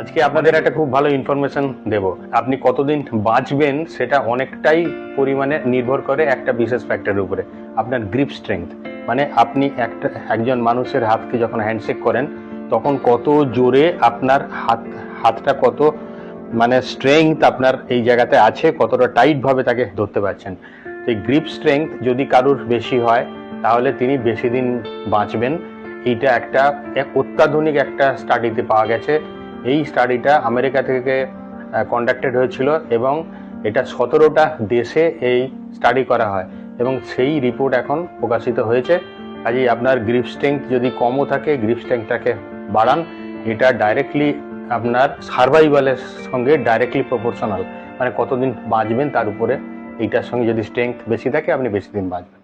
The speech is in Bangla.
আজকে আপনাদের একটা খুব ভালো ইনফরমেশন দেব। আপনি কতদিন বাঁচবেন সেটা অনেকটাই পরিমাণে নির্ভর করে একটা বিশেষ ফ্যাক্টরের উপরে। আপনার গ্রিপ স্ট্রেংথ মানে আপনি একটা, একজন মানুষের হাতকে যখন হ্যান্ডশেক করেন, তখন কত জোরে আপনার হাত, হাতটা কত মানে স্ট্রেংথ আপনার এই জায়গাতে আছে, কতটা টাইটভাবে তাকে ধরতে পারছেন। তো এই গ্রিপ স্ট্রেংথ যদি কারুর বেশি হয়, তাহলে তিনি বেশি দিন বাঁচবেন। এইটা একটা অত্যাধুনিক একটা স্টাডিতে পাওয়া গেছে। এই স্টাডিটা আমেরিকা থেকে কন্ডাক্টেড হয়েছিল এবং এটা সতেরোটা দেশে এই স্টাডি করা হয় এবং সেই রিপোর্ট এখন প্রকাশিত হয়েছে। কাজেই আপনার গ্রিপ স্ট্রেংথ যদি কমও থাকে গ্রিপ স্ট্রেংথটাকে বাড়ান, এটা ডাইরেক্টলি আপনার সার্ভাইভালের সঙ্গে ডাইরেক্টলি প্রপোর্শনাল মানে কতদিন বাঁচবেন তার উপরে এইটার সঙ্গে যদি স্ট্রেংথ বেশি থাকে, আপনি বেশি দিন বাঁচবেন।